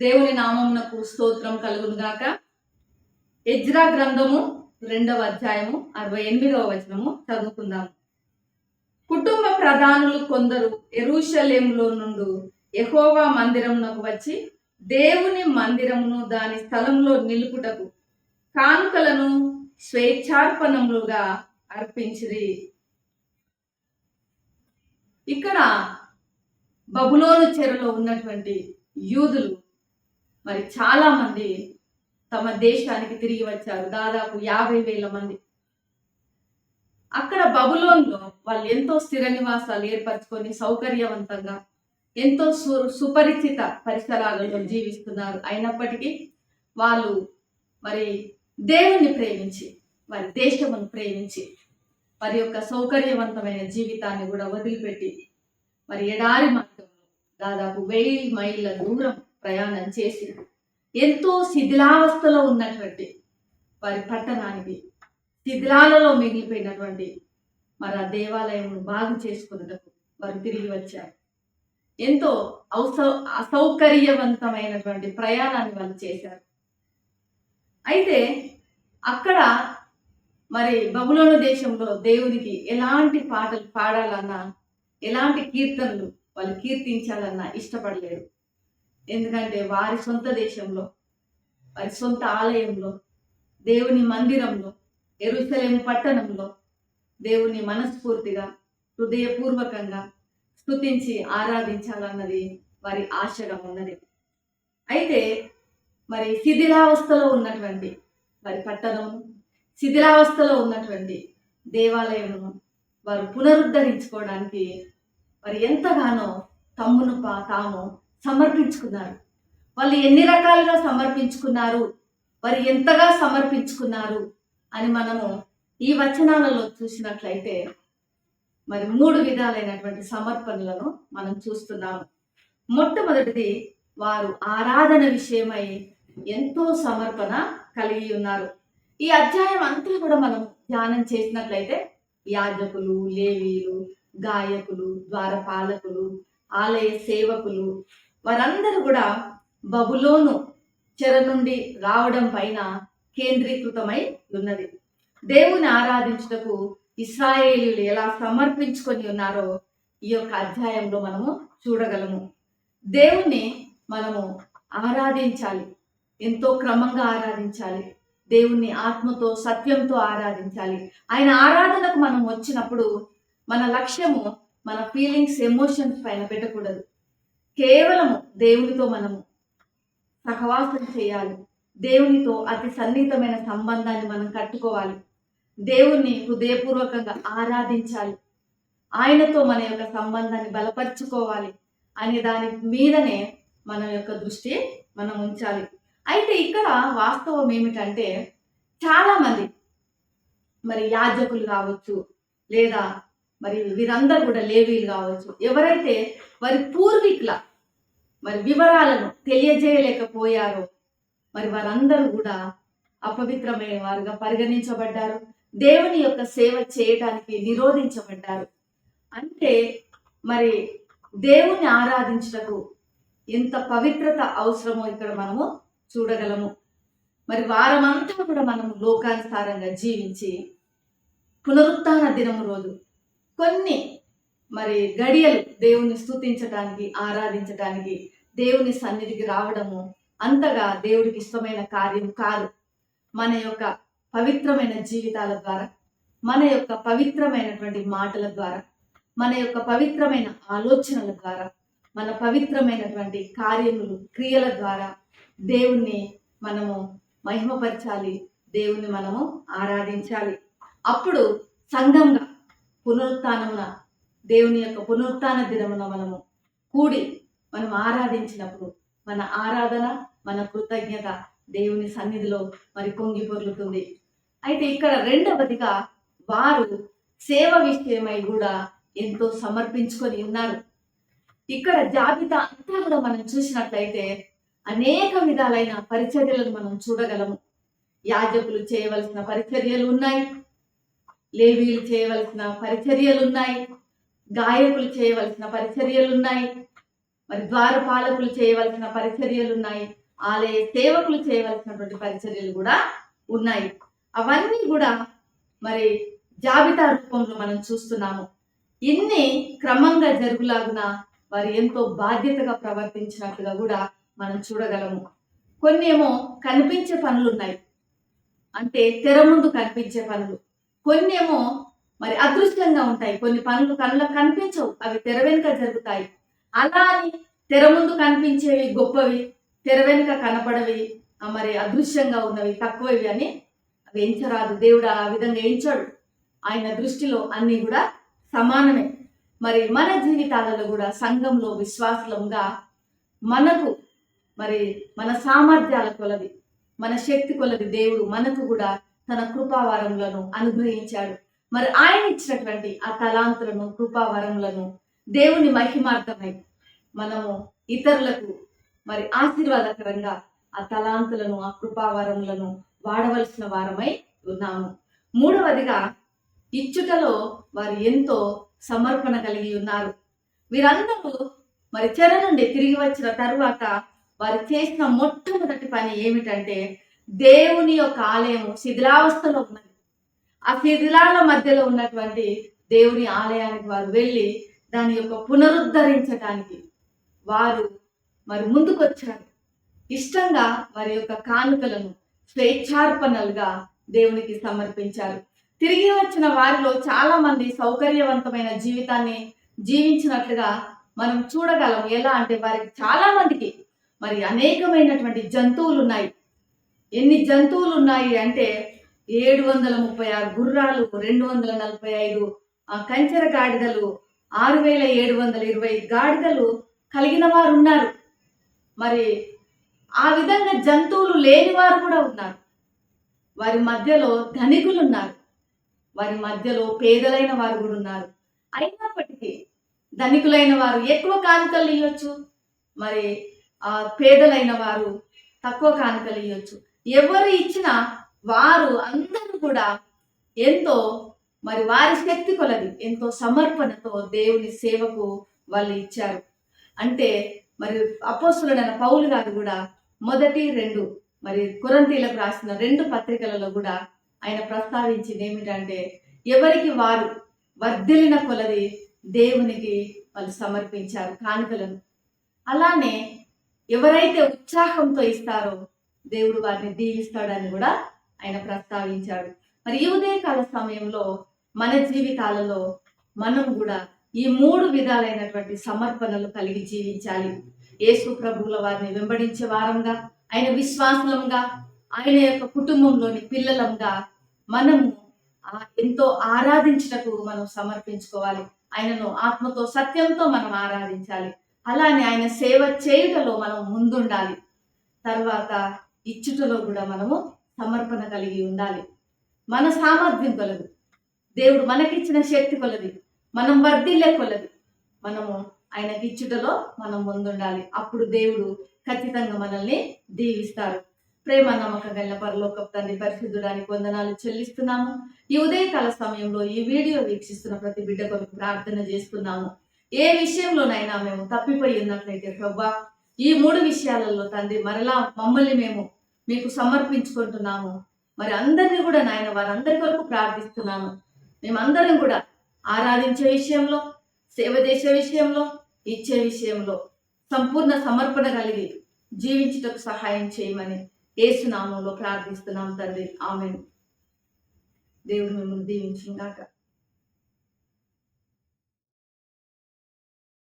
దేవుని నామమునకు స్తోత్రం కలుగునుగాక. ఎజ్రా గ్రంథము రెండవ అధ్యాయము అరవై ఎనిమిదవ వచనము చదువుకుందాం కుటుంబ ప్రధానులు కొందరు ఎరుషలేములో నుండి ఎహోవా మందిరమునకు వచ్చి దేవుని మందిరమును దాని స్థలంలో నిలుపుటకు కానుకలను స్వేచ్ఛార్పణములుగా అర్పించిరి. ఇక్కడ బబులోను చెరలో ఉన్నటువంటి యూదులు మరి చాలా మంది తమ దేశానికి తిరిగి వచ్చారు దాదాపు యాభై వేల మంది. అక్కడ బబులోన్లో వాళ్ళు ఎంతో స్థిర నివాసాలు ఏర్పరచుకొని సౌకర్యవంతంగా ఎంతో సు సుపరిచిత పరిసరాలలో జీవిస్తున్నారు. అయినప్పటికీ వాళ్ళు మరి దేవుని ప్రేమించి వారి దేశమును ప్రేమించి వారి యొక్క సౌకర్యవంతమైన జీవితాన్ని కూడా వదిలిపెట్టి మరి ఎడారి మార్గంలో దాదాపు వెయ్యి మైళ్ళ దూరం ప్రయాణం చేసి ఎంతో శిథిలావస్థలో ఉన్నటువంటి వారి పట్టణానికి శిథిలాలలో మిగిలిపోయినటువంటి మరి ఆ దేవాలయం బాగు చేసుకున్నటకు వారు తిరిగి వచ్చారు. ఎంతో ఔసౌ అసౌకర్యవంతమైనటువంటి ప్రయాణాన్ని వాళ్ళు చేశారు. అయితే అక్కడ మరి బబులోను దేశంలో దేవునికి ఎలాంటి పాటలు పాడాలన్నా ఎలాంటి కీర్తనలు వాళ్ళు కీర్తించాలన్నా ఇష్టపడలేరు ఎందుకంటే వారి సొంత దేశంలో వారి సొంత ఆలయంలో దేవుని మందిరంలో ఎరుసలేము పట్టణంలో దేవుని మనస్ఫూర్తిగా హృదయపూర్వకంగా స్థుతించి ఆరాధించాలన్నది వారి ఆశగా ఉన్నది. అయితే మరి శిథిలావస్థలో ఉన్నటువంటి వారి పట్టణం శిథిలావస్థలో ఉన్నటువంటి దేవాలయమును వారు పునరుద్ధరించుకోవడానికి వారు ఎంతగానో తమ్మును పా తాము సమర్పించుకున్నారు. వాళ్ళు ఎన్ని రకాలుగా సమర్పించుకున్నారు? వారు ఎంతగా సమర్పించుకున్నారు? అని మనము ఈ వచనాలలో చూసినట్లయితే మరి మూడు విధాలైనటువంటి సమర్పణలను మనం చూస్తున్నాము. మొట్టమొదటిది వారు ఆరాధన విషయమై ఎంతో సమర్పణ కలిగి ఉన్నారు. ఈ అధ్యాయం అంతా కూడా మనం ధ్యానం చేసినట్లయితే యాజకులు లేవీలు గాయకులు ద్వారపాలకులు ఆలయ సేవకులు వారందరూ కూడా బబులోను చెర నుండి రావడం పైన కేంద్రీకృతమై ఉన్నది. దేవుని ఆరాధించుటకు ఇస్రాయేలీలు ఎలా సమర్పించుకొని ఉన్నారో ఈ యొక్క అధ్యాయంలో మనము చూడగలము. దేవుణ్ణి మనము ఆరాధించాలి. ఎంతో క్రమంగా ఆరాధించాలి. దేవుణ్ణి ఆత్మతో సత్యంతో ఆరాధించాలి. ఆయన ఆరాధనకు మనం వచ్చినప్పుడు మన లక్ష్యము మన ఫీలింగ్స్ ఎమోషన్స్ పైన పెట్టకూడదు. కేవలము దేవునితో మనము సహవాసం చేయాలి. దేవునితో అతి సన్నిహితమైన సంబంధాన్ని మనం కట్టుకోవాలి. దేవుణ్ణి హృదయపూర్వకంగా ఆరాధించాలి. ఆయనతో మన యొక్క సంబంధాన్ని బలపరుచుకోవాలి అనే దాని మీదనే మన యొక్క దృష్టి మనం ఉంచాలి. అయితే ఇక్కడ వాస్తవం ఏమిటంటే చాలామంది మరి యాజకులు కావచ్చు లేదా మరి వీరందరూ కూడా లేవీలు కావచ్చు. ఎవరైతే వారి పూర్వీకుల మరి వివరాలను తెలియజేయలేకపోయారో మరి వారందరూ కూడా అపవిత్రమైన వారుగా పరిగణించబడ్డారు. దేవుని యొక్క సేవ చేయడానికి నిరోధించబడ్డారు. అంటే మరి దేవుని ఆరాధించుటకు ఎంత పవిత్రత అవసరమో ఇక్కడ మనము చూడగలము. మరి వారమంతా కూడా మనము లోకానుసారంగా జీవించి పునరుత్థాన దినము రోజు కొన్ని మరి గడియలు దేవుని స్థుతించటానికి ఆరాధించడానికి దేవుని సన్నిధికి రావడము అంతగా దేవుడికి ఇష్టమైన కార్యం కాదు. మన యొక్క పవిత్రమైన జీవితాల ద్వారా మన యొక్క పవిత్రమైనటువంటి మాటల ద్వారా మన యొక్క పవిత్రమైన ఆలోచనల ద్వారా మన పవిత్రమైనటువంటి కార్యములు క్రియల ద్వారా దేవుణ్ణి మనము మహిమపరచాలి దేవుణ్ణి మనము ఆరాధించాలి. అప్పుడు సంఘంగా పునరుత్నమున దేవుని యొక్క పునరుత్న దినమున మనము కూడి మనం ఆరాధించినప్పుడు మన ఆరాధన మన కృతజ్ఞత దేవుని సన్నిధిలో మరి పొంగి పొర్లుతుంది. అయితే ఇక్కడ రెండవదిగా వారు సేవ విషయమై కూడా ఎంతో సమర్పించుకొని ఉన్నారు. ఇక్కడ జాబితా అంతా కూడా మనం చూసినట్లయితే అనేక విధాలైన పరిచర్యలను మనం చూడగలము. యాజకులు చేయవలసిన పరిచర్యలు ఉన్నాయి. లేవీలు చేయవలసిన పరిచర్యలు ఉన్నాయి గాయకులు చేయవలసిన పరిచర్యలు ఉన్నాయి మరి ద్వారపాలకులు చేయవలసిన పరిచర్యలు ఉన్నాయి ఆలయ సేవకులు చేయవలసినటువంటి పరిచర్యలు కూడా ఉన్నాయి. అవన్నీ కూడా మరి జాబితా రూపంలో మనం చూస్తున్నాము. ఇన్ని క్రమంగా జరుగులాగున వారు ఎంతో బాధ్యతగా ప్రవర్తించినట్లుగా కూడా మనం చూడగలము. కొన్ని ఏమో కనిపించే పనులు ఉన్నాయి అంటే తెర ముందు కనిపించే పనులు కొన్ని ఏమో మరి అదృష్టంగా ఉంటాయి. కొన్ని పనులు కళ్ళకు కనిపించవు. అవి తెర వెనుక జరుగుతాయి. అలా అని తెర ముందు కనిపించేవి గొప్పవి తెర వెనుక కనపడవి మరి అదృశ్యంగా ఉన్నవి తక్కువవి అని అవి ఎంచరాదు. దేవుడు ఆ విధంగా ఎంచాడు. ఆయన దృష్టిలో అన్నీ కూడా సమానమే. మరి మన జీవితాలలో కూడా సంఘంలో విశ్వాసంగా మనకు మరి మన సామర్థ్యాల కొలది మన శక్తి కొలది దేవుడు మనకు కూడా తన కృపావరములను అనుగ్రహించాడు. మరి ఆయన ఇచ్చినటువంటి ఆ తలాంతులను కృపావరములను దేవుని మహిమార్థమై మనము ఇతరులకు మరి ఆశీర్వాదకరంగా ఆ తలాంతులను ఆ కృపావరములను వాడవలసిన వారమై ఉన్నాము. మూడవదిగా ఇచ్చుటలో వారు ఎంతో సమర్పణ కలిగి ఉన్నారు. వీరందరూ మరి చెర నుండి తిరిగి వచ్చిన తర్వాత వారు చేసిన మొట్టమొదటి పని ఏమిటంటే దేవుని యొక్క ఆలయము శిథిలావస్థలో ఉన్నది. ఆ శిథిలాల మధ్యలో ఉన్నటువంటి దేవుని ఆలయానికి వారు వెళ్ళి దాని యొక్క పునరుద్ధరించడానికి వారు మరి ముందుకొచ్చారు. ఇష్టంగా వారి యొక్క కానుకలను స్వేచ్ఛార్పణలుగా దేవునికి సమర్పించారు. తిరిగి వచ్చిన వారిలో చాలా మంది సౌకర్యవంతమైన జీవితాన్ని జీవించినట్లుగా మనం చూడగలం. ఎలా అంటే వారికి చాలా మందికి మరి అనేకమైనటువంటి జంతువులు ఉన్నాయి ఎన్ని జంతువులు ఉన్నాయి అంటే ఏడు వందల ముప్పై ఆరు గుర్రాలు రెండు వందల నలభై ఐదు ఆ, కంచెర గాడిదలు ఆరు వేల ఏడు వందల ఇరవై గాడిదలు కలిగిన వారు ఉన్నారు మరి ఆ విధంగా జంతువులు లేని వారు కూడా ఉన్నారు. వారి మధ్యలో ధనికులు ఉన్నారు వారి మధ్యలో పేదలైన వారు కూడా ఉన్నారు. అయినప్పటికీ ధనికులైన వారు ఎక్కువ కానుకలు ఇవ్వచ్చు మరి ఆ పేదలైన వారు తక్కువ కానుకలు ఇవ్వచ్చు ఎవరు ఇచ్చినా వారు అందరూ కూడా ఎంతో మరి వారి శక్తి కొలది ఎంతో సమర్పణతో దేవుని సేవకు వాళ్ళు ఇచ్చారు. అంటే మరి అపోస్తులైన పౌలు గారు కూడా మొదటి రెండు మరి కురంతీలకు రాసిన రెండు పత్రికలలో కూడా ఆయన ప్రస్తావించింది ఏమిటంటే ఎవరికి వారు వర్ధిలిన కొలది దేవునికి వాళ్ళు సమర్పించారు కానుకలను. అలానే ఎవరైతే ఉత్సాహంతో ఇస్తారో దేవుడు వారిని దీవిస్తాడని కూడా ఆయన ప్రస్తావించాడు. మరి ఈ ఉదయకాల సమయంలో మన జీవితాలలో మనం కూడా ఈ మూడు విధాలైనటువంటి సమర్పణలు కలిగి జీవించాలి. యేసు ప్రభువుల వారిని వెంబడించే వారంగా ఆయన విశ్వాసంగా ఆయన యొక్క కుటుంబంలోని పిల్లలంగా మనము ఆ ఎంతో ఆరాధించటకు మనం సమర్పించుకోవాలి. ఆయనను ఆత్మతో సత్యంతో మనం ఆరాధించాలి. అలానే ఆయన సేవ చేయుటలో మనం ముందుండాలి. తర్వాత ఇచ్చుటలో కూడా మనము సమర్పణ కలిగి ఉండాలి. మన సామర్థ్యం కొలది. దేవుడు మనకిచ్చిన శక్తి కొలది. మనం వర్ధిల్లే కొలది. మనము ఆయనకి ఇచ్చుటలో మనం ముందుండాలి. అప్పుడు దేవుడు ఖచ్చితంగా మనల్ని దీవిస్తారు. ప్రేమ నమ్మకం గల్ల పరలోక తండ్రి పరిశుద్ధుడానికి వందనాలు చెల్లిస్తున్నాము. ఈ ఉదయకాల సమయంలో ఈ వీడియో వీక్షిస్తున్న ప్రతి బిడ్డ కొరకు ప్రార్థన చేస్తున్నాము. ఏ విషయంలోనైనా మేము తప్పిపోయి ఉన్నట్లయితే ప్రభా ఈ మూడు విషయాలలో తండ్రి మరలా మమ్మల్ని మేము మీకు సమర్పించుకుంటున్నాము. మరి అందరినీ కూడా నాయన వారందరి కొరకు ప్రార్థిస్తున్నాము. మేమందరం కూడా ఆరాధించే విషయంలో సేవ చేసే విషయంలో ఇచ్చే విషయంలో సంపూర్ణ సమర్పణ కలిగి జీవించుటకు సహాయం చేయమని ఏసునామంలో ప్రార్థిస్తున్నాం తండ్రి. ఆమెను. దేవుడు మిమ్మల్ని దీవించుగాక